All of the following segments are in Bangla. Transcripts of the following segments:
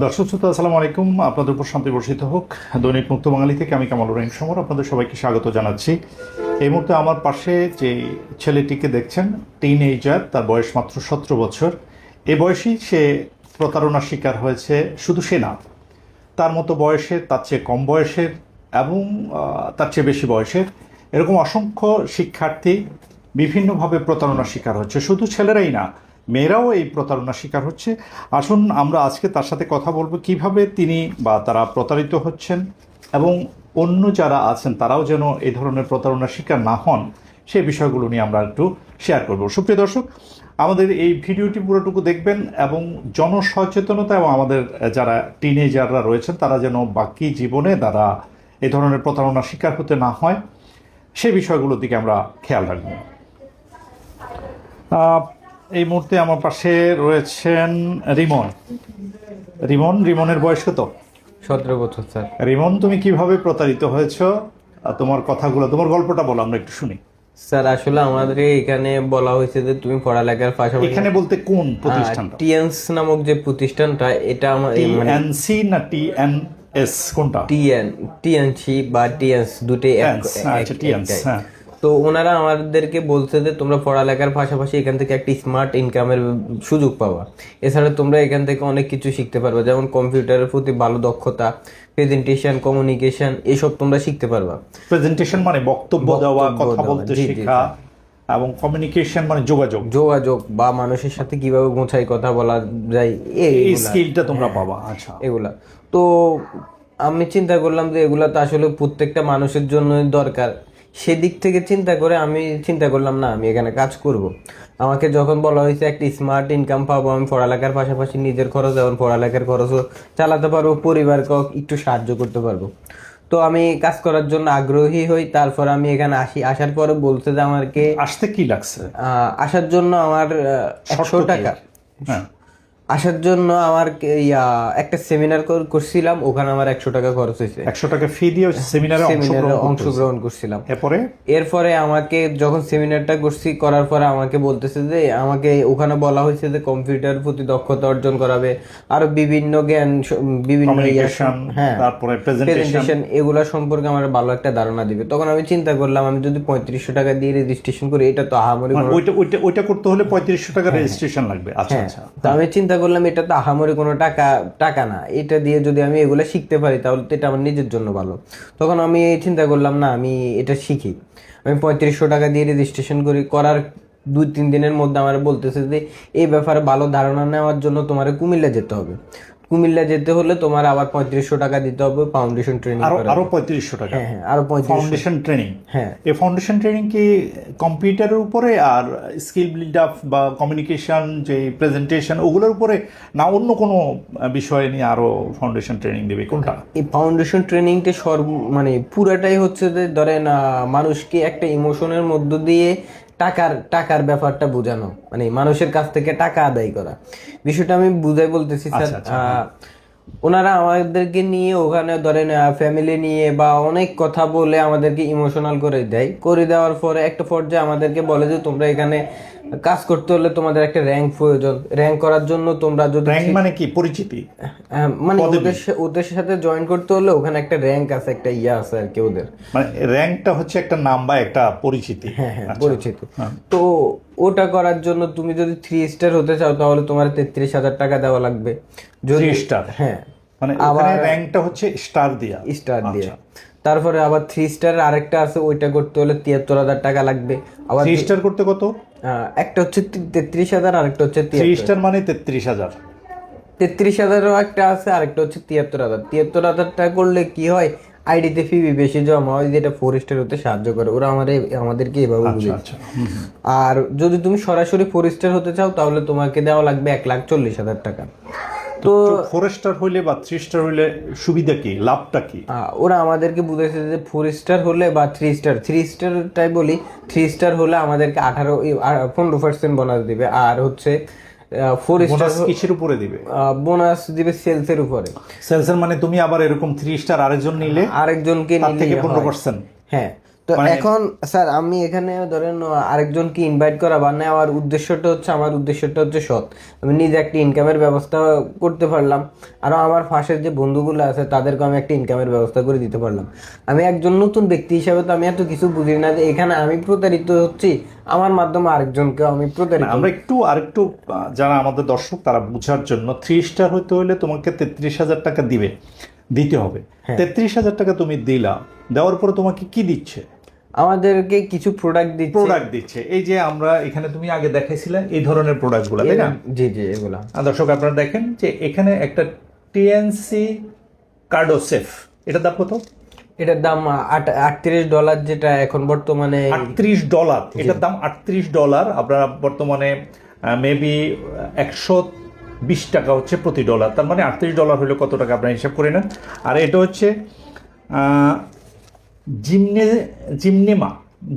দর্শক শ্রোতা, আসসালামু আলাইকুম। আপনাদের উপর শান্তি বর্ষিত হোক। দৈনিক মুক্ত বাঙালি থেকে আমি কামাল রহিম সমর আপনাদের সবাইকে স্বাগত জানাচ্ছি। এই মুহূর্তে আমার পাশে যে ছেলেটিকে দেখছেন টিন এইজার তার বয়স মাত্র সতেরো বছর। এ বয়সেই সে প্রতারণার শিকার হয়েছে, শুধু সে না, তার মতো বয়সের তার চেয়ে কম বয়সের এবং তার চেয়ে বেশি বয়সের এরকম অসংখ্য শিক্ষার্থী বিভিন্নভাবে প্রতারণার শিকার হচ্ছে। শুধু ছেলেরাই না মেয়েরাও এই প্রতারণার শিকার হচ্ছে। আসুন আমরা আজকে তার সাথে কথা বলব কীভাবে তিনি বা তারা প্রতারিত হচ্ছেন এবং অন্য যারা আছেন, তারাও যেন এই ধরনের প্রতারণার শিকার না হন সেই বিষয়গুলো নিয়ে আমরা একটু শেয়ার করব। সুপ্রিয় দর্শক, আমাদের এই ভিডিওটি পুরোটুকু দেখবেন এবং জনসচেতনতা এবং আমাদের যারা টিনেজাররা রয়েছেন, তারা যেন বাকি জীবনে তারা এই ধরনের প্রতারণার শিকার হতে না হয়, সে বিষয়গুলোর দিকে আমরা খেয়াল রাখব। এই মুহূর্তে আমার পাশে রয়েছেন রিমন। রিমন রিমনের বয়স কত? সতেরো বছর স্যার। রিমন তুমি কীভাবে প্রতারিত হয়েছো? আর তোমার কথাগুলো তোমার গল্পটা বলো আমরা একটু শুনি। স্যার আসলে আমাদের এখানে বলা হয়েছে যে তুমি পড়ালেখার পাশাপাশি এখানে বলতে কোন প্রতিষ্ঠানটা? টিএনস নামক যে প্রতিষ্ঠানটা এটা আমার মানে টিএনসি না টিএনএস কোনটা? টিএন টিএনসি বা টিএনস দুটোই এক- আচ্ছা টিএনস। হ্যাঁ। তো ওনারা আমাদেরকে বলছে যে তোমরা পড়ালেখার পাশাপাশি এখান থেকে একটা স্মার্ট ইনকামের সুযোগ পাবা। এছাড়া তোমরা এখান থেকে অনেক কিছু শিখতে পারবে যেমন কম্পিউটারের প্রতি ভালো দক্ষতা প্রেজেন্টেশন কমিউনিকেশন এসব তোমরা শিখতে পারবা। প্রেজেন্টেশন মানে বক্তব্য দেওয়া কথা বলতে শেখা এবং কমিউনিকেশন মানে যোগাযোগ। যোগাযোগ বা মানুষের সাথে কীভাবে গোছাই কথা বলা যায় এই স্কিলটা তোমরা পাবা আচ্ছা। এগুলা। তো আমি চিন্তা করলাম যে এগুলা তো আসলে প্রত্যেকটা মানুষের জন্যই দরকার। সেদিক থেকে চিন্তা করে আমি চিন্তা করলাম না আমি এখানে কাজ করব। আমাকে যখন বলা হয়েছে একটা স্মার্ট ইনকাম পাবো আমি পড়ালেখার পাশাপাশি নিজের খরচ এবং পড়ালেখার খরচও চালাতে পারব পরিবারকে একটু সাহায্য করতে পারব। তো আমি কাজ করার জন্য আগ্রহী হই। তারপর আমি এখানে আসি। আসার পরে বলছে যে আমাকে আসতে কি লাগছে? আসার জন্য আমার একশো টাকা। হ্যাঁ। আসার জন্য আমার ইয়া একটা সেমিনার করছিলাম ওখানে আমার একশো টাকা খরচ হয়েছে। একশো টাকা ফি দিয়ে সেমিনারে অংশগ্রহণ করছিলাম। এরপরে? এরপরে আমাকে যখন সেমিনারটা করছি করার পরে আমাকে বলতেছে যে আমাকে ওখানে বলা হয়েছে যে কম্পিউটার প্রতি দক্ষতা অর্জন করাবে। আরও বিভিন্ন জ্ঞান বিভিন্ন হ্যাঁ তারপরে প্রেজেন্টেশন এগুলা সম্পর্কে আমার ভালো একটা ধারণা দিবে। তখন আমি চিন্তা করলাম আমি যদি পঁয়ত্রিশশো টাকা দিয়ে রেজিস্ট্রেশন করি এটা তো আহামরি কোনো- ওইটা ওইটা করতে হলে পঁয়ত্রিশশো টাকা রেজিস্ট্রেশন লাগবে। আচ্ছা হ্যাঁ, আচ্ছা। তো আমি চিন্তা করলাম এটা তো আহামরি কোনো টাকা টাকা না। এটা দিয়ে যদি আমি এগুলো শিখতে পারি, তাহলে তো এটা আমার নিজের জন্য ভালো। তখন আমি চিন্তা করলাম, না, আমি এটা শিখি। আমি পঁয়ত্রিশশো টাকা দিয়ে রেজিস্ট্রেশন করি। করার দুই, তিন দিনের মধ্যে আমার বলতেছে যে, এই ব্যাপারে ভালো ধারণা নেওয়ার জন্য তোমার কুমিল্লা যেতে হবে। কুমিল্লা যেতে হলে তোমার আবার পঁয়ত্রিশশো টাকা দিতে হবে ফাউন্ডেশন ট্রেনিং আরও আরও পঁয়ত্রিশশো টাকা। হ্যাঁ হ্যাঁ আরও পঁয়ত্রিশ ফাউন্ডেশন ট্রেনিং হ্যাঁ। এই ফাউন্ডেশন ট্রেনিং কি কম্পিউটারের উপরে আর স্কিল বিল্ড আপ বা কমিউনিকেশন যে প্রেজেন্টেশন ওগুলোর উপরে না অন্য কোনো বিষয় নিয়ে আরও ফাউন্ডেশন ট্রেনিং দেবে? কোনটা? এই ফাউন্ডেশন ট্রেনিংটা সর্ব মানে পুরাটাই হচ্ছে যে ধরেন মানুষকে একটা ইমোশনের মধ্য দিয়ে টাকার টাকার ব্যাপারটা বোঝানো। মানে মানুষের কাছ থেকে টাকা আদায় করা। বিষয়টা আমি বুঝাই বলতেছি স্যার। আচ্ছা, আচ্ছা, আহ, ওনারা আমাদেরকে নিয়ে ওখানে ধরেন ফ্যামিলি নিয়ে বা অনেক কথা বলে আমাদেরকে ইমোশনাল করে দেয়। করে দেওয়ার পরে একটা পর্যায়ে আমাদেরকে বলে যে তোমরা এখানে কাজ করতে হলে তোমাদের একটা র্যাঙ্ক প্রয়োজন। র্যাঙ্ক করার জন্য তোমরা যদি র্যাঙ্ক মানে কি? পরিচিতি? হ্যাঁ, মানে ওদের সাথে জয়েন করতে হলে ওখানে একটা র্যাঙ্ক আছে একটা ইয়া আছে আর কি ওদের। মানে র্যাঙ্কটা হচ্ছে একটা নাম বা একটা পরিচিতি। হ্যাঁ হ্যাঁ পরিচিত। তো ওটা করার জন্য তুমি যদি থ্রি স্টার হতে চাও তাহলে তোমার তেত্রিশ হাজার টাকা দেওয়া লাগবে। যদি স্টার হ্যাঁ। মানে ওখানে র্যাঙ্কটা হচ্ছে স্টার দিয়া। স্টার দিয়ে। তারপরে আবার থ্রি স্টার আরেকটা আছে ওইটা করতে হলে তিয়াত্তর হাজার টাকা লাগবে। আবার থ্রি স্টার করতে কত? একটা হচ্ছে তেত্রিশ হাজার আরেকটা হচ্ছে তিয়াত্তর। মানে তেত্রিশ হাজার। তেত্রিশ হাজারও একটা আছে আরেকটা হচ্ছে তিয়াত্তর হাজার। তিয়াত্তর হাজার টাকা করলে কি হয়? আইডিতে ফি বেশি জমা হয় যেটা ফোর স্টার হতে সাহায্য করে। ওরা আমাদের আমাদেরকে এভাবে আচ্ছা হুম, হুম। আর যদি তুমি সরাসরি ফোর স্টার হতে চাও তাহলে তোমাকে দেওয়া লাগবে এক লাখ চল্লিশ হাজার টাকা। তো ফোর স্টার হইলে বা থ্রি স্টার হইলে সুবিধা কি? লাভটা কি? ওরা আমাদেরকে বুঝেছে যে ফোর স্টার হলে বা থ্রি স্টার থ্রি স্টারটাই বলি থ্রি স্টার হলে আমাদেরকে আঠারো পনেরো পার্সেন্ট বোনাস দিবে। আর হচ্ছে ফোর স্টার কিসের উপরে দিবে? বোনাস দিবে সেলসের উপরে। সেলসের মানে তুমি আবার এরকম থ্রি স্টার আরেকজন নিলে আরেকজনকে নিলে থেকে পনেরো পার্সেন্ট হ্যাঁ। তো তো এখন স্যার আমি এখানে ধরেন আরেকজনকে ইনভাইট করা বা নেওয়ার উদ্দেশ্যটা হচ্ছে আমার উদ্দেশ্যটা হচ্ছে সৎ। আমি নিজে একটা ইনকামের ব্যবস্থা করতে পারলাম। আরও আমার পাশের যে বন্ধুগুলো আছে তাদেরকে আমি একটা ইনকামের ব্যবস্থা করে দিতে পারলাম। আমি একজন নতুন ব্যক্তি হিসাবে তো আমি এত কিছু বুঝি না যে এখানে আমি প্রতারিত হচ্ছি। আমার মাধ্যমে আরেকজনকে আমি প্রতারিত আমরা একটু আরেকটু যারা আমাদের দর্শক তারা বোঝার জন্য থ্রি স্টার হতে হলে তোমাকে তেত্রিশ হাজার টাকা দিবে দিতে হবে। তেত্রিশ হাজার টাকা তুমি দিলা দেওয়ার পরে তোমাকে কি দিচ্ছে? আমাদেরকে কিছু প্রোডাক্ট দিচ্ছে। প্রোডাক্ট দিচ্ছে। এই যে আমরা এখানে তুমি আগে দেখাইছিলে এই ধরনের প্রোডাক্টগুলো তাই না? জি জি এগুলা। আর দর্শক আপনারা দেখেন যে এখানে একটা টিএনসি কার্ডোসেফ এটার দাম কত? এটার দাম আট- আটত্রিশ ডলার যেটা এখন বর্তমানে আটত্রিশ ডলার এটার দাম আটত্রিশ ডলার আপনারা বর্তমানে মেবি একশো বিশ টাকা হচ্ছে প্রতি ডলার তার মানে আটত্রিশ ডলার হলে কত টাকা? আপনারা হিসাব করে নেন। আর এটা হচ্ছে জিমনে জিমনেমা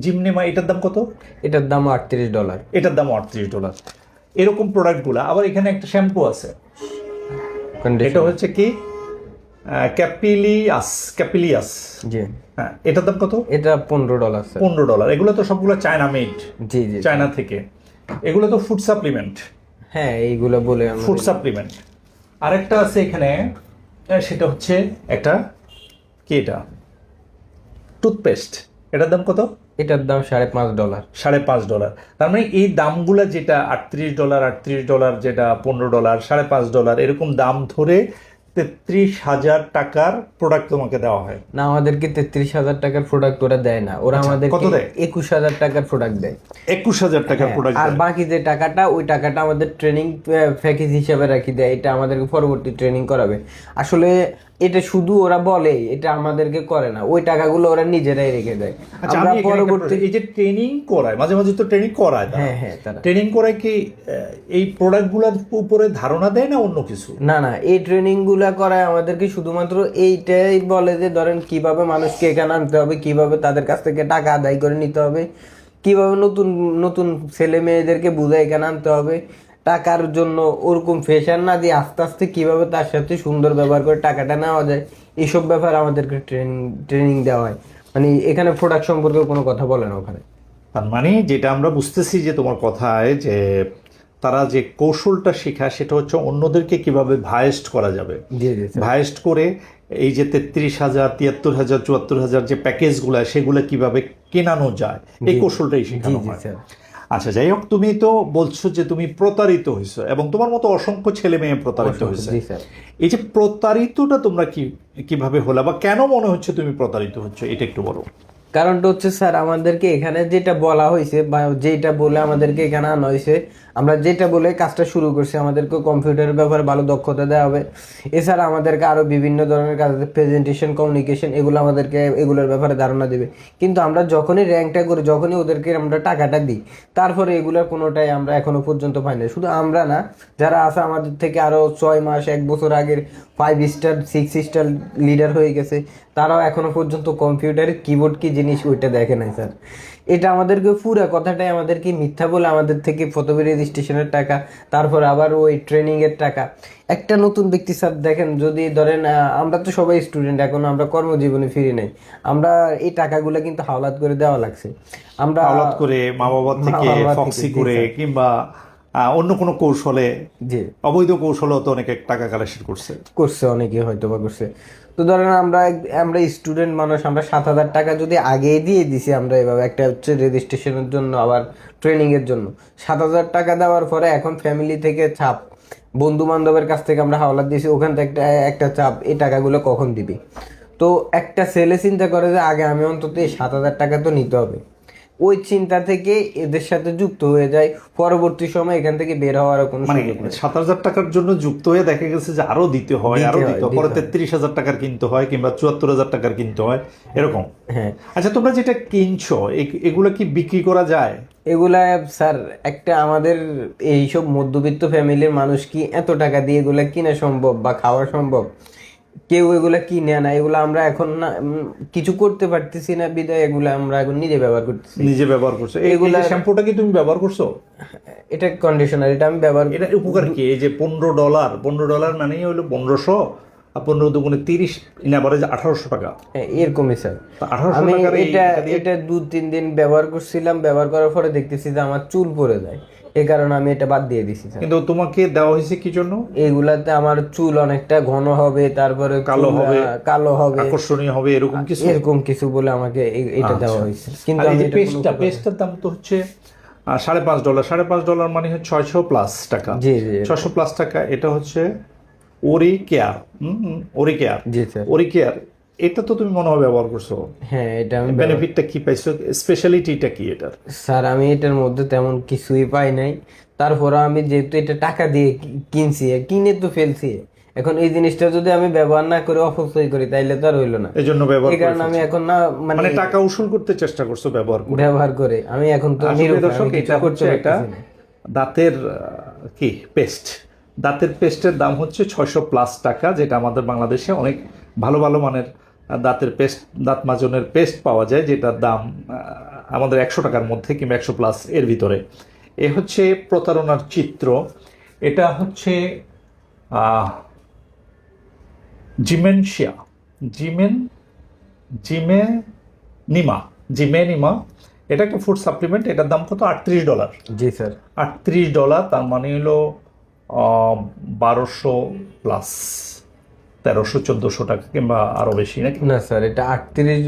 জিমনেমা এটার দাম কত? এটার দাম আটত্রিশ ডলার। এটার দাম আটত্রিশ ডলার। এরকম প্রোডাক্টগুলো আবার এখানে একটা শ্যাম্পু আছে। এটা হচ্ছে কি? ক্যাপিলিয়াস ক্যাপিলিয়াস। জি। হ্যাঁ এটার দাম কত? এটা পনেরো ডলার পনেরো ডলার। এগুলো তো সবগুলো চায়না মেড জি জি চায়না থেকে। এগুলো তো ফুড সাপ্লিমেন্ট হ্যাঁ এইগুলো বলে ফুড সাপ্লিমেন্ট আরেকটা আছে এখানে সেটা হচ্ছে একটা কি এটা? টুথপেস্ট এটার দাম কত? এটার দাম সাড়ে পাঁচ ডলার। সাড়ে পাঁচ ডলার। তার মানে এই দামগুলো যেটা আটত্রিশ ডলার আটত্রিশ ডলার যেটা পনেরো ডলার সাড়ে পাঁচ ডলার এরকম দাম ধরে তেত্রিশ হাজার টাকার প্রোডাক্ট তোমাকে দেওয়া হয়। না আমাদেরকে তেত্রিশ হাজার টাকার প্রোডাক্ট ওরা দেয় না। ওরা আমাদের কত দেয়? একুশ হাজার টাকার প্রোডাক্ট দেয়। একুশ হাজার টাকার প্রোডাক্ট আর বাকি যে টাকাটা ওই টাকাটা আমাদের ট্রেনিং প্যাকেজ হিসাবে রাখি দেয়। এটা আমাদেরকে পরবর্তী ট্রেনিং করাবে। আসলে এটা শুধু ওরা বলে এটা আমাদেরকে করে না। ওই টাকাগুলো ওরা নিজেরাই রেখে দেয়। আচ্ছা আমরা পরবর্তী এই যে ট্রেনিং করায় মাঝে মাঝে তো ট্রেনিং করায় হ্যাঁ হ্যাঁ তারা। ট্রেনিং করায় কি এই প্রোডাক্টগুলোর উপরে ধারণা দেয় না অন্য কিছু? না না এই ট্রেনিংগুলা করায় আমাদেরকে শুধুমাত্র এইটাই বলে যে ধরেন কীভাবে মানুষকে এখানে আনতে হবে কীভাবে তাদের কাছ থেকে টাকা আদায় করে নিতে হবে কীভাবে নতুন নতুন ছেলে মেয়েদেরকে বুঝে এখানে আনতে হবে টাকার জন্য ওরকম ফেশন না দিয়ে আস্তে আস্তে কীভাবে তার সাথে সুন্দর ব্যবহার করে টাকাটা নেওয়া যায় এইসব ব্যাপার আমাদেরকে ট্রেনিং ট্রেনিং দেওয়া হয়। মানে এখানে প্রোডাক্ট সম্পর্কে কোনো কথা বলে না ওখানে। তার মানে যেটা আমরা বুঝতেছি যে তোমার কথায় যে তারা যে কৌশলটা শেখায় সেটা হচ্ছে অন্যদেরকে কীভাবে ভায়েস্ট করা যাবে। ভায়েস্ট করে এই যে তেত্রিশ হাজার তিয়াত্তর হাজার চুয়াত্তর হাজার যে প্যাকেজগুলো সেগুলো কীভাবে কেনানো যায় এই কৌশলটাই শেখানো হয়। আচ্ছা যাই হোক তুমি তো বলছো যে তুমি প্রতারিত হয়েছো এবং তোমার মতো অসংখ্য ছেলে মেয়ে প্রতারিত হয়েছে। এই যে প্রতারিতটা তোমরা কি কীভাবে হলো বা কেন মনে হচ্ছে তুমি প্রতারিত হচ্ছে এটা একটু বলো। কারণটা হচ্ছে স্যার আমাদেরকে এখানে যেটা বলা হয়েছে বা যেটা বলে আমাদেরকে এখানে আনা হয়েছে আমরা যেটা বলে কাজটা শুরু করছি, আমাদেরকে কম্পিউটারের ব্যাপারে ভালো দক্ষতা দেওয়া হবে। এছাড়া আমাদেরকে আরও বিভিন্ন ধরনের কাজ প্রেজেন্টেশন কমিউনিকেশন এগুলো আমাদেরকে এগুলোর ব্যাপারে ধারণা দেবে। কিন্তু আমরা যখনই র্যাঙ্কটা করি, যখনই ওদেরকে আমরা টাকাটা দিই, তারপরে এগুলোর কোনোটাই আমরা এখনও পর্যন্ত পাই না শুধু আমরা না, যারা আছে আমাদের থেকে আরও ছয় মাস, এক বছর আগের five star six star leader হয়ে গেছে, তারাও এখনও পর্যন্ত কম্পিউটারের কিবোর্ড কি জিনিস ওইটা দেখে নাই স্যার এটা আমাদেরকে পুরো কথাটাই আমাদেরকে মিথ্যা বলে আমাদের থেকে ফটোবি রেজিস্ট্রেশনের টাকা তারপর আবার ওই ট্রেনিং এর টাকা। একটা নতুন ব্যক্তি স্যার দেখেন যদি ধরেন আমরা তো সবাই স্টুডেন্ট এখন আমরা কর্মজীবনে ফিরে নাই। আমরা এই টাকাগুলো কিন্তু হাওলাত করে দেওয়া লাগছে। আমরা আওলাদ করে মা বাবার থেকে ফক্সি করে কিংবা অন্য কোনো কৌশলে অবৈধ কৌশলেও তো অনেকে টাকা কালেকশন করছে। করছে অনেকে হয়তো বা করছে। তো ধরেন আমরা আমরা স্টুডেন্ট মানুষ, আমরা সাত হাজার টাকা যদি আগে দিয়ে দিছি আমরা এভাবে, একটা হচ্ছে রেজিস্ট্রেশনের জন্য, আবার ট্রেনিংয়ের জন্য। সাত হাজার টাকা দেওয়ার পরে এখন ফ্যামিলি থেকে চাপ বন্ধু বান্ধবের কাছ থেকে আমরা হাওলা দিয়েছি, ওখান থেকে একটা একটা চাপ, এই টাকাগুলো কখন দিবি? তো একটা ছেলে চিন্তা করে যে আগে আমি অন্তত এই সাত হাজার টাকা তো নিতে হবে। ওই চিন্তা থেকে এদের সাথে যুক্ত হয়ে যায়। পরবর্তী সময় এখান থেকে বের হওয়ার কোনো মানে সাত হাজার টাকার জন্য যুক্ত হয়ে দেখা গেছে যে আরও দিতে হয় আরও দিতে হয়। পরে তেত্রিশ হাজার টাকার কিনতে হয় কিংবা চুয়াত্তর হাজার টাকার কিনতে হয় এরকম। হ্যাঁ। আচ্ছা তোমরা যেটা কিনছো এগুলো কি বিক্রি করা যায়? এগুলা স্যার একটা আমাদের এইসব মধ্যবিত্ত ফ্যামিলির মানুষ কি এত টাকা দিয়ে এগুলা কিনা সম্ভব বা খাওয়া সম্ভব? কেউ এগুলা কিনে না এগুলা আমরা এখন না কিছু করতে পারতেছি না বিদায় এগুলা আমরা এখন নিজে ব্যবহার করতেছি। নিজে ব্যবহার করছ। এগুলা- শ্যাম্পুটা কি তুমি ব্যবহার করছ? এটা কন্ডিশনার এটা আমি ব্যবহার এটা উপকার কি? এই যে পনেরো ডলার পনেরো ডলার মানেই হলো পনেরোশো পনেরো দুগুণে তিরিশ ইন অ্যাভারেজ আঠারোশো টাকা। হ্যাঁ, এরকমই স্যার আঠারোশো আমি এটা এটা দু তিন দিন ব্যবহার করছিলাম ব্যবহার করার পরে দেখতেছি যে আমার চুল পড়ে যায়। এই কারণে আমি এটা বাদ দিয়ে দিছি স্যার। কিন্তু তোমাকে দেওয়া হয়েছে কি জন্য? এগুলাতে আমার চুল অনেকটা ঘন হবে তারপরে কালো হবে। কালো হবে। আকর্ষণীয় হবে এরকম কিছু? এরকম কিছু বলে আমাকে এটা দেওয়া হয়েছে। কিন্তু এই আমি যে পেস্টটা পেস্টটার দাম তো হচ্ছে সাড়ে পাঁচ ডলার। সাড়ে পাঁচ ডলার মানে হচ্ছে ছয়শো প্লাস টাকা। জি জি ছশো প্লাস টাকা এটা হচ্ছে ওরি কেয়ার ওরি কেয়ার জি স্যার। ওরি কেয়ার এটা তো তুমি মনে হয় ব্যবহার করছ। হ্যাঁ এটা আমি বেনিফিটটা কি পাইছো? স্পেশালিটিটা কি এটার? স্যার আমি এটার মধ্যে তেমন কিছুই পাই নাই। তারপরে আমি যেহেতু এটা টাকা দিয়ে কিনছি কিনে তো ফেলছি। এখন এই জিনিসটা যদি আমি ব্যবহার না করে অপচয় করি তাইলে তো আর হইল না। এই জন্য ব্যবহার এই কারণে আমি এখন না মানে মানে টাকা উসুল করতে চেষ্টা করছ ব্যবহার করে। ব্যবহার করে। আমি এখন তো দর্শক এটা হচ্ছে একটা দাঁতের কি পেস্ট। দাঁতের পেস্টের দাম হচ্ছে ছয়শো প্লাস টাকা যেটা আমাদের বাংলাদেশে অনেক ভালো ভালো মানের দাঁতের পেস্ট দাঁত মাজনের পেস্ট পাওয়া যায় যেটার দাম আমাদের একশো টাকার মধ্যে কিংবা একশো প্লাস এর ভিতরে। এ হচ্ছে প্রতারণার চিত্র। এটা হচ্ছে জিমেনশিয়া জিমেন জিমে নিমা জিমে নিমা এটা একটা ফুড সাপ্লিমেন্ট এটার দাম কত? আটত্রিশ ডলার। জি স্যার। আটত্রিশ ডলার তার মানে হলো বারোশো প্লাস। তেরোশো চোদ্দশো টাকা কিংবা আরও বেশি নাকি? না স্যার এটা আটত্রিশ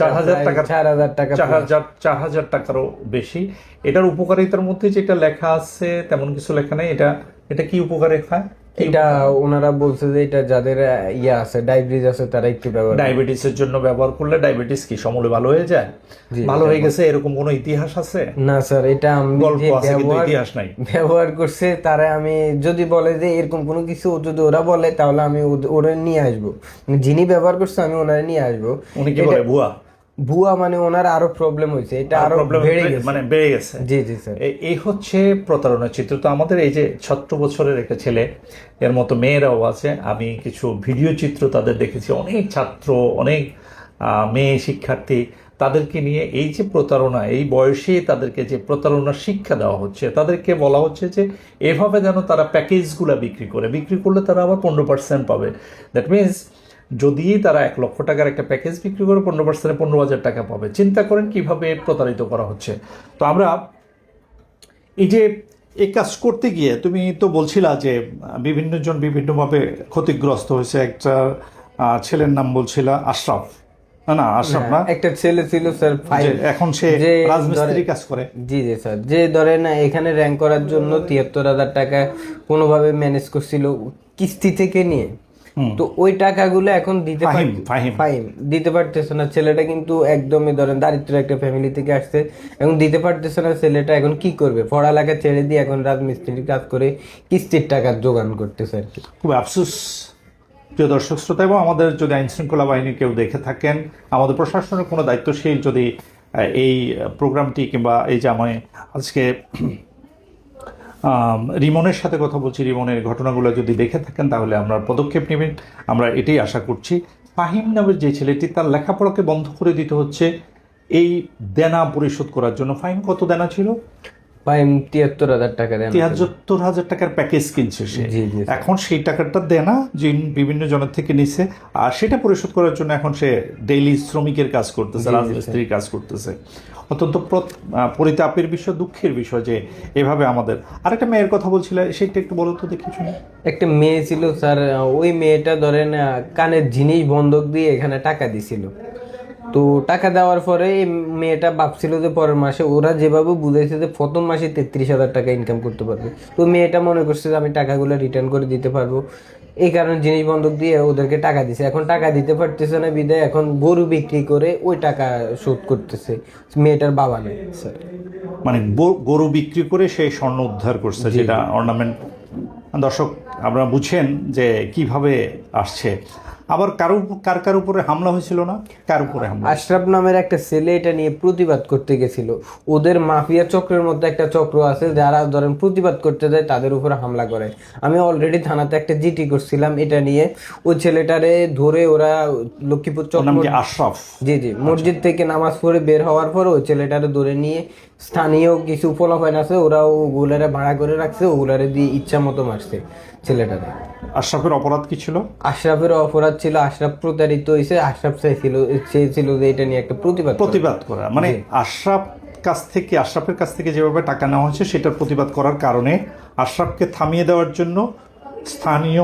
চার হাজার টাকা চার হাজার টাকা চার হাজার চার হাজার টাকারও বেশি। এটার উপকারিতার মধ্যে যেটা লেখা আছে তেমন কিছু লেখা নেই। এটা এটা কি উপকারে খায় এটা ওনারা বলছে যে এটা যাদের ইয়ে আছে ডায়াবেটিস আছে তারা একটু ব্যবহার ডায়াবেটিসের জন্য ব্যবহার করলে ডায়াবেটিস কি সমূলে ভালো হয়ে যায়? ভালো হয়ে গেছে এরকম কোনো ইতিহাস আছে? না স্যার এটা আমি ইতিহাস নাই। ব্যবহার করছে তারা আমি যদি বলে যে এরকম কোনো কিছু যদি ওরা বলে তাহলে আমি ওরা নিয়ে আসব। মানে যিনি ব্যবহার করছে আমি ওনারা নিয়ে আসব। উনি কি বলে ভুয়া? ভুয়া মানে ওনার আরও প্রবলেম হয়েছে এটা আরও প্রবলেম বেড়ে গেছে। মানে বেড়ে গেছে। জি জি স্যার। এই হচ্ছে প্রতারণার চিত্র। তো আমাদের এই যে সতেরো বছরের একটা ছেলে এর মতো মেয়েরাও আছে। আমি কিছু ভিডিও চিত্র তাদের দেখেছি। অনেক ছাত্র অনেক মেয়ে শিক্ষার্থী। তাদেরকে নিয়ে এই যে প্রতারণা এই বয়সে তাদেরকে যে প্রতারণার শিক্ষা দেওয়া হচ্ছে তাদেরকে বলা হচ্ছে যে এভাবে যেন তারা প্যাকেজগুলো বিক্রি করে। বিক্রি করলে তারা আবার পনেরো পার্সেন্ট পাবে। দ্যাট মিনস যদি তারা এক লক্ষ টাকার একটা প্যাকেজ বিক্রি করে পনেরো পার্সেন্টে পনেরো হাজার টাকা পাবে। চিন্তা করেন কীভাবে প্রতারিত করা হচ্ছে। তো আমরা এই যে এই কাজ করতে গিয়ে তুমি তো বলছিলা যে বিভিন্ন জন বিভিন্নভাবে ক্ষতিগ্রস্ত হয়েছে। একটা ছেলের নাম বলছিল আশরাফ। না না আশরাফ না? একটা ছেলে ছিল স্যার এখন সে যে রাজমিস্ত্রি কাজ করে। জি জি স্যার যে ধরেন এখানে র্যাঙ্ক করার জন্য তিয়াত্তর হাজার টাকা কোনোভাবে ম্যানেজ করছিল কিস্তি থেকে নিয়ে। তো ওই টাকাগুলো এখন দিতে ফাহিম দিতে পারতেছে না। ছেলেটা কিন্তু একদমই ধরেন দারিদ্র একটা ফ্যামিলি থেকে আসছে। এখন দিতে পারতেছে না ছেলেটা এখন কি করবে? পড়ালেখা ছেড়ে দিয়ে এখন রাজমিস্ত্রির কাজ করে কিস্তির টাকা জোগান করতেছে আর কি। খুব আফসোস। প্রিয় দর্শক শ্রোতা এবং আমাদের যদি আইন শৃঙ্খলা বাহিনী কেউ দেখে থাকেন আমাদের প্রশাসনের কোনো দায়িত্বশীল যদি এই প্রোগ্রামটি কিংবা এই যে আমি আজকে রিমনের সাথে কথা বলছি রিমনের ঘটনাগুলো যদি দেখে থাকেন তাহলে আমরা পদক্ষেপ নেবেন। আমরা এটাই আশা করছি। ফাহিম নামের যে ছেলেটি তার লেখাপড়াকে বন্ধ করে দিতে হচ্ছে এই দেনা পরিশোধ করার জন্য। ফাহিম কত দেনা ছিল? ফাইন তিয়াত্তর হাজার টাকা দেন তিয়াত্তর হাজার টাকার প্যাকেজ কিনছে সে। এখন সেই টাকাটা দেনা যে বিভিন্ন জনের থেকে নিছে আর সেটা পরিশোধ করার জন্য এখন সে ডেইলি শ্রমিকের কাজ করতেছে রাজমিস্ত্রির কাজ করতেছে। অত্যন্ত প্র- পরিতাপের বিষয়, দুঃখের বিষয় যে এভাবে আমাদের। আরেকটা মেয়ের কথা বলছিলে সেটা একটু বলো তো দেখি শুনে। একটা মেয়ে ছিল, স্যার, ওই মেয়েটা ধরেন কানের জিনিস বন্ধক দিয়ে এখানে টাকা দিছিল। তো টাকা দেওয়ার পরে এই মেয়েটা ভাবছিল যে পরের মাসে ওরা যেভাবে বুঝেছে যে প্রথম মাসে তেত্রিশ হাজার টাকা ইনকাম করতে পারবে। তো মেয়েটা মনে করছে যে আমি টাকাগুলো রিটার্ন করে দিতে পারব। এই কারণে জিনিস বন্ধক দিয়ে ওদেরকে টাকা দিছে। এখন টাকা দিতে পারতেছে না বিদায় এখন গরু বিক্রি করে ওই টাকা শোধ করতেছে মেয়েটার বাবা নেই স্যার মানে গরু বিক্রি করে সেই স্বর্ণ উদ্ধার করছে যেটা অর্নামেন্ট দর্শক আপনারা বুঝছেন যে কীভাবে আসছে। আবার কারও কার কার উপরে হামলা হয়েছিল না? কার উপরে হামলা? আশরাফ নামের একটা ছেলে এটা নিয়ে প্রতিবাদ করতে গেছিল। ওদের মাফিয়া চক্রের মধ্যে একটা চক্র আছে যারা ধরেন প্রতিবাদ করতে যায় তাদের উপরে হামলা করে। আমি অলরেডি থানাতে একটা জিটি করছিলাম এটা নিয়ে। ওই ছেলেটারে ধরে ওরা লক্ষ্মীপুর চক্র আশরাফ? জি জি। মসজিদ থেকে নামাজ পড়ে বের হওয়ার পর ওই ছেলেটারে ধরে নিয়ে স্থানীয় কিছু ফলাফল আছে ওরাও ওগুলারে ভাড়া করে রাখছে ওগুলারে দিয়ে ইচ্ছা মতো মারছে ছেলেটারে। আশরাফের অপরাধ কি ছিল? আশরাফের অপরাধ ছিল আশরাফ প্রতারিত হয়েছে আশরাফ চাইছিল চেয়েছিল যে এটা নিয়ে একটা প্রতিবাদ প্রতিবাদ করা মানে আশরাফ কাছ থেকে আশরাফের কাছ থেকে যেভাবে টাকা নেওয়া হয়েছে সেটার প্রতিবাদ করার কারণে আশরাফকে থামিয়ে দেওয়ার জন্য স্থানীয়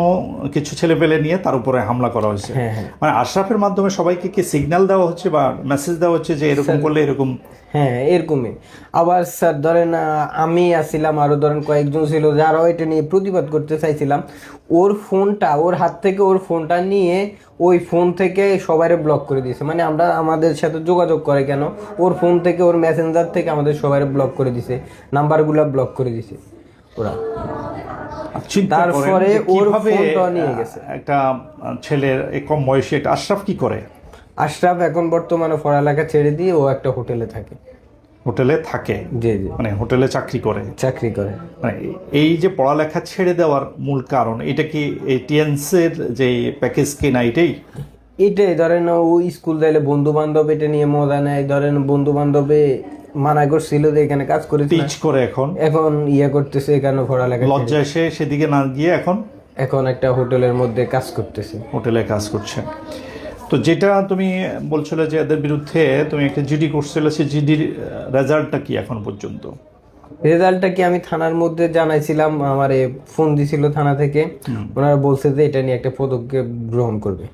কিছু ছেলে পেলে নিয়ে তার উপরে হামলা করা হয়েছে। হ্যাঁ হ্যাঁ। মানে আশরাফের মাধ্যমে সবাইকে কি সিগন্যাল দেওয়া হচ্ছে বা মেসেজ দেওয়া হচ্ছে যে এরকম করলে এরকম? হ্যাঁ এরকমই। আবার স্যার ধরেন আমি আসছিলাম আরও ধরেন কয়েকজন ছিল যারাও এটা নিয়ে প্রতিবাদ করতে চাইছিলাম। ওর ফোনটা ওর হাত থেকে ওর ফোনটা নিয়ে ওই ফোন থেকে সবাইরে ব্লক করে দিয়েছে। মানে আমরা আমাদের সাথে যোগাযোগ করে কেন? ওর ফোন থেকে ওর মেসেঞ্জার থেকে আমাদের সবাইরে ব্লক করে দিছে নাম্বারগুলো ব্লক করে দিছে ওরা। তারপরে ওর ফোনটা নিয়ে গেছে। একটা ছেলের কম বয়সী একটা আশরাফ কি করে? আশরাফ এখন বর্তমানে পড়ালেখা ছেড়ে দিয়ে ও একটা হোটেলে থাকে। হোটেলে থাকে? জি জি। মানে হোটেলে চাকরি করে? চাকরি করে। মানে এই যে পড়ালেখা ছেড়ে দেওয়ার মূল কারণ এটা কি এই টিএনসের যে প্যাকেজ কিনা এটাই? এটাই ধরেন ও স্কুল যাইলে বন্ধু বান্ধব এটা নিয়ে মজা নেয় ধরেন বন্ধু বান্ধবে মানা করছিল যে এখানে কাজ করেছে টিচ করে এখন। এখন ইয়ে করতেছে এখানে পড়ালেখা ছেড়ে। লজ্জা এসে সেদিকে না গিয়ে এখন এখন একটা হোটেলের মধ্যে কাজ করতেছে। হোটেলে কাজ করছে। তো যেটা তুমি বলছিলে যে এদের বিরুদ্ধে তুমি একটা জিডি করছিলে সেই জিডির রেজাল্টটা কি এখন পর্যন্ত? রেজাল্টটা কি আমি থানার মধ্যে জানাইছিলাম আমারে ফোন দিছিল থানা থেকে। ওনারা বলছে যে এটা নিয়ে একটা পদক্ষেপ গ্রহণ করবে।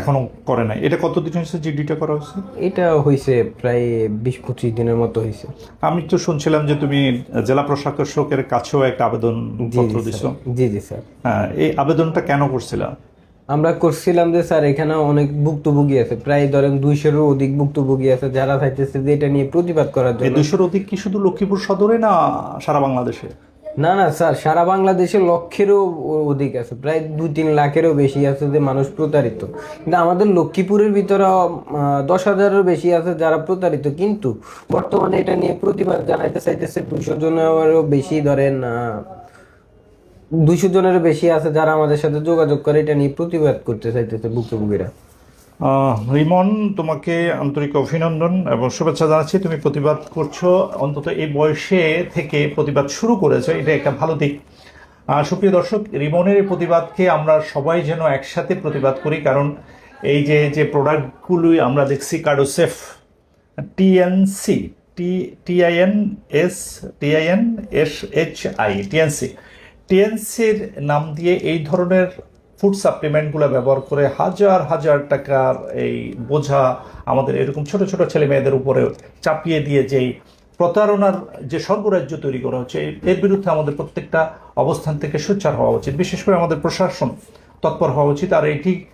এখনও করে নাই। এটা কতদিন হয়েছে জিডিটা করা হয়েছে? এটা হয়েছে প্রায় বিশ পঁচিশ দিনের মতো হয়েছে। আমি তো শুনছিলাম যে তুমি জেলা প্রশাসকের কাছেও একটা আবেদন পত্র দিছো। জি জি স্যার। হ্যাঁ এই আবেদনটা কেন করছিলাম আমরা করছিলাম যে স্যার এখানে অনেক ভুক্তভোগী আছে। প্রায় ধরেন দুইশোরও অধিক ভুক্তভোগী আছে যারা চাইতেছে যে এটা নিয়ে প্রতিবাদ করার জন্য। দুশোর অধিক কি শুধু লক্ষ্মীপুর সদরে না সারা বাংলাদেশে? না না, স্যার, সারা বাংলাদেশে লক্ষেরও অধিক আছে। প্রায় দু তিন লাখেরও বেশি আছে যে মানুষ প্রতারিত। কিন্তু আমাদের লক্ষ্মীপুরের ভিতরে দশ হাজারেরও বেশি আছে যারা প্রতারিত। কিন্তু বর্তমানে এটা নিয়ে প্রতিবাদ জানাইতে চাইতেছে দুশো জনেরও বেশি ধরেন দুশো জনেরও বেশি আছে যারা আমাদের সাথে যোগাযোগ করে, এটা নিয়ে প্রতিবাদ করতে চাইতেছে ভুক্তভোগীরা। রিমন, তোমাকে আন্তরিক অভিনন্দন এবং শুভেচ্ছা জানাচ্ছি। তুমি প্রতিবাদ করছ। অন্তত এই বয়সে থেকে প্রতিবাদ শুরু করেছ, এটা একটা ভালো দিক। সুপ্রিয় দর্শক, রিমনের এই প্রতিবাদকে আমরা সবাই যেন একসাথে প্রতিবাদ করি, কারণ এই যে যে প্রোডাক্টগুলোই আমরা দেখছি কার্ডোসেফ TNC T TIN S TIN S H I TNC টিএনসির নাম দিয়ে এই ধরনের ফুড সাপ্লিমেন্টগুলো ব্যবহার করে হাজার হাজার টাকার এই বোঝা আমাদের এরকম ছোট ছোট ছেলে মেয়েদের উপরে চাপিয়ে দিয়ে যেই প্রতারণার যে সর্বরাজ্য তৈরি করা হচ্ছে এর- বিরুদ্ধে আমাদের প্রত্যেকটা অবস্থান থেকে সোচ্চার হওয়া উচিত। বিশেষ করে আমাদের প্রশাসন তৎপর হওয়া উচিত। আর এটি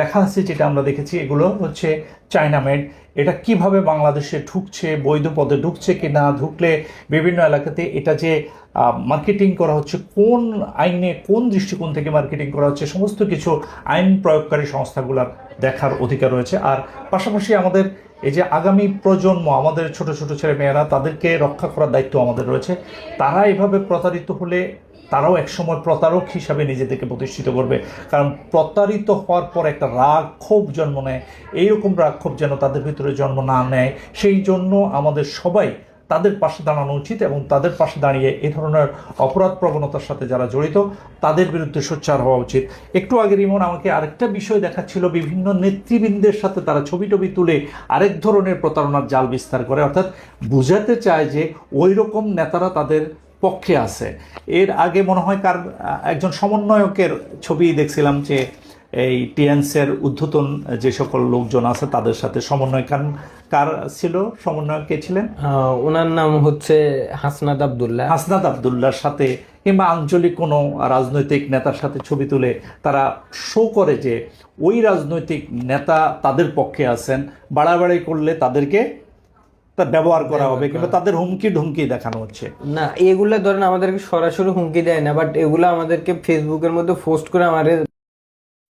লেখা আছে যেটা আমরা দেখেছি, এগুলো হচ্ছে চায়না মেড এটা কীভাবে বাংলাদেশে ঢুকছে, বৈধ পদে ঢুকছে কি না ঢুকলে বিভিন্ন এলাকাতে এটা যে মার্কেটিং করা হচ্ছে, কোন আইনে, কোন দৃষ্টিকোণ থেকে মার্কেটিং করা হচ্ছে, সমস্ত কিছু আইন প্রয়োগকারী সংস্থাগুলোর দেখার অধিকার রয়েছে। আর পাশাপাশি আমাদের এই যে আগামী প্রজন্ম, আমাদের ছোট ছোট ছেলে মেয়েরা তাদেরকে রক্ষা করার দায়িত্ব আমাদের রয়েছে। তারা এভাবে প্রতারিত হলে তারাও একসময় প্রতারক হিসাবে নিজেদেরকে প্রতিষ্ঠিত করবে। কারণ প্রতারিত হওয়ার পর একটা রাগ ক্ষোভ জন্ম নেয়। এইরকম রাগ ক্ষোভ যেন তাদের ভিতরে জন্ম না নেয়, সেই জন্য আমাদের সবাই তাদের পাশে দাঁড়ানো উচিত এবং তাদের পাশে দাঁড়িয়ে এ ধরনের অপরাধ প্রবণতার সাথে যারা জড়িত, তাদের বিরুদ্ধে সোচ্চার হওয়া উচিত। একটু আগে রিমন আমাকে আরেকটা বিষয় দেখাচ্ছিল, বিভিন্ন নেতৃবৃন্দের সাথে তারা ছবি টবি তুলে আরেক ধরনের প্রতারণার জাল বিস্তার করে। অর্থাৎ বুঝাতে চায় যে ওই রকম নেতারা তাদের পক্ষে আছে। এর আগে মনে হয় কার একজন সমন্বয়কের ছবি দেখছিলাম যে এই টিএনসের ঊর্ধ্বতন যে সকল লোকজন আছে তাদের সাথে সমন্বয়। কার কার ছিল? সমন্বয়ক কে ছিলেন? ওনার নাম হচ্ছে হাসনাদ আবদুল্লাহ। হাসনাদ আবদুল্লার সাথে কিংবা আঞ্চলিক কোনো রাজনৈতিক নেতার সাথে ছবি তুলে তারা শো করে যে ওই রাজনৈতিক নেতা তাদের পক্ষে আছেন। বাড়াবাড়ি করলে তাদেরকে তা ব্যবহার করা হবে কিংবা তাদের হুমকি ঢুমকি দেখানো হচ্ছে। না এগুলা ধরেন আমাদেরকে সরাসরি হুমকি দেয় না বাট এগুলো আমাদেরকে ফেসবুকের মধ্যে পোস্ট করে আমাদের